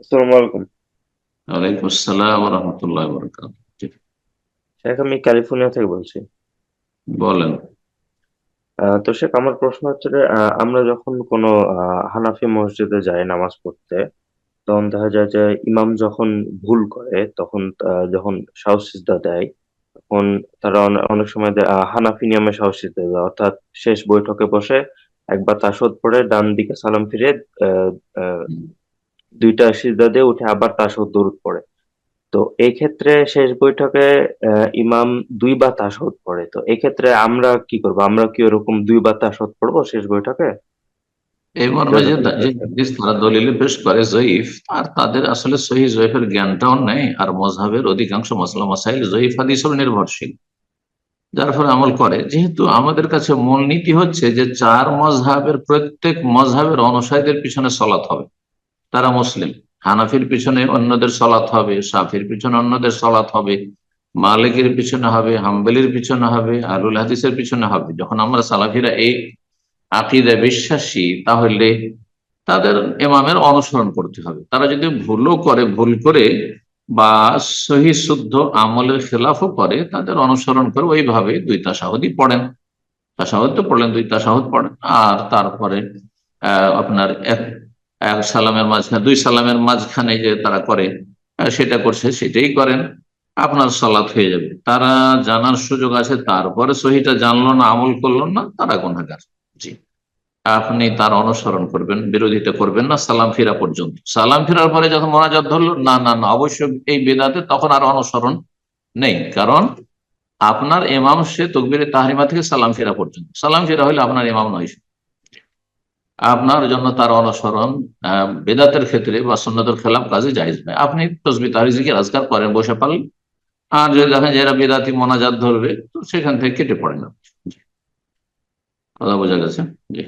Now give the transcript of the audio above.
আসসালামু আলাইকুম ওয়ালাইকুম আসসালাম রহমতুল্লাহ বরকাত শেখ আমি ক্যালিফোর্নিয়া থেকে বলছি। বলেন। তো শেখ আমার প্রশ্ন হচ্ছে যে, আমরা যখন কোনো হানাফি মসজিদে যাই নামাজ পড়তে তখন দেখা যায় যে ইমাম যখন ভুল করে তখন যখন সাহস দেয় তখন তারা অনেক সময় হানাফি নিয়মে সাহস সিজদা দেয়। অর্থাৎ শেষ বৈঠকে বসে একবার তাশাহুদ পড়ে ডান দিকে সালাম ফিরে দুইটা সিজদা দিয়ে উঠে আবার তাশাহুদ দরুদ পড়ে। তো এই ক্ষেত্রে শেষ বৈঠকে ইমাম দুইবার তাশাহুদ পড়ে। তো এই ক্ষেত্রে আমরা কি করব? আমরা কি ওরকম দুইবার তাশাহুদ পড়ব শেষ বৈঠকে? এই মর্মে যে হাদিস তারা দলিলে পেশ করে জয়ীফ, আর তাদের আসলে সহি জয়ীফের জ্ঞানটাও নেই, আর মজহাবের অধিকাংশ মশলা মাসাইল জয়ীফ হাদিস নির্ভরশীল। যার ফলে আমল করে। যেহেতু আমাদের কাছে মূলনীতি হচ্ছে যে চার মজহাবের প্রত্যেক মজহাবের অনুসারীদের পিছনে সলাৎ হবে। তারা মুসলিম। হানাফির পিছনে অন্যদের সলাৎ হবে, সাফির পিছনে অন্যদের সলাৎ হবে, মালিকের পিছনে হবে, হাম্বেলির পিছনে হবে আলুল হাদিসের পিছনে হবে। যখন আমরা সালাফিরা এই আকিদা বিশ্বাসী, তাহলে তাদের এমামের অনুসরণ করতে হবে। তারা যদি ভুলও করে, ভুল করে বা সহি শুদ্ধ আমলের খেলাফও করে, তাদের অনুসরণ করে ওইভাবে দুই তাসাহদি পড়েন। তাসাহদ তো পড়লেন, দুই তাসাহদ পড়েন। আর তারপরে আপনার সালামের মাঝখানে, দুই সালামের মাঝখানে যে তারা করে সেটা করছে, সেটাই করেন, আপনার সালাত হয়ে যাবে। তারা জানার সুযোগ আছে, তারপরে সহিটা জানলো না, আমল করল না, তারা গুনাহগার। জি। আপনি তার অনুসরণ করবেন, বিরোধিতা করবেন না, সালাম ফিরা পর্যন্ত। সালাম ফিরার পরে যখন মোনাজাত ধরলো, না না না অবশ্য এই বেদাতে তখন আর অনুসরণ নেই, কারণ আপনার ইমাম সে তকবিরে তাহারিমা থেকে সালাম ফেরা পর্যন্ত। সালাম ফেরা হলে আপনার ইমাম নয়। আপনার জন্য তার অনুসরণ বেদাতের ক্ষেত্রে বা সন্ন্যতের খেলাফ কাজে জায়জ নয়। আপনি তসবি তারিজিকে রাজগার করেন, বসে পারলেন আর যদি দেখেন যে এরা বেদাতি মোনাজাত ধরবে, তো সেখান থেকে কেটে পড়েন কথা বোঝা গেছে? জি।